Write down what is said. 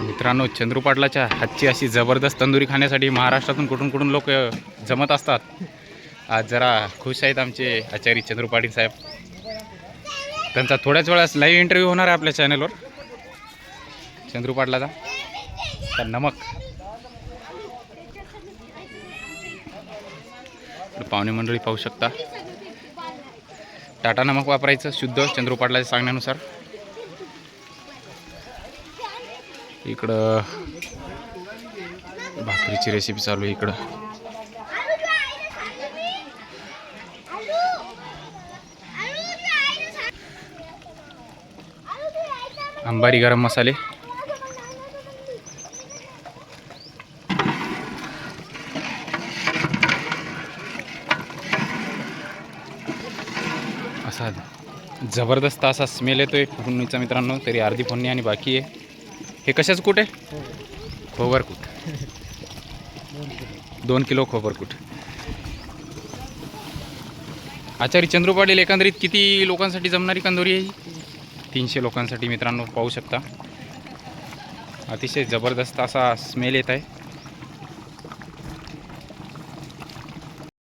मित्रांनो चंद्रूपाटलाच्या हातची अशी जबरदस्त तंदुरी खाण्यासाठी महाराष्ट्रातून कुठून कुठून लोक जमत असतात. आज जरा खुश आहेत आमचे आचार्य चंद्रू पाटील साहेब. त्यांचा थोड्याच वेळास लाईव्ह इंटरव्ह्यू होणार आहे आपल्या चॅनलवर चंद्रू पाटलाचा तर नमक. पाहुणे मंडळी पाहू शकता. टाटा नमक वापरायचं शुद्ध चंद्रू पाटलाच्या सांगण्यानुसार. इकडं भाकरीची रेसिपी चालू आहे इकडं. अंबारी गरम मसाले. असा जबरदस्त असा स्मेल येतोय फोडणीचा मित्रांनो तरी अर्धी फोडणी आणि बाकी आहे. हे कशाचं कुठे खोबरकूट खोबर दोन किलो खोबरकूट आचार्य चंद्रू पाटील एकंदरीत किती लोकांसाठी जमणारी कंदोरी आहे ही? तीनशे लोकांसाठी मित्रांनो पाहू शकता. अतिशय जबरदस्त असा स्मेल येत आहे.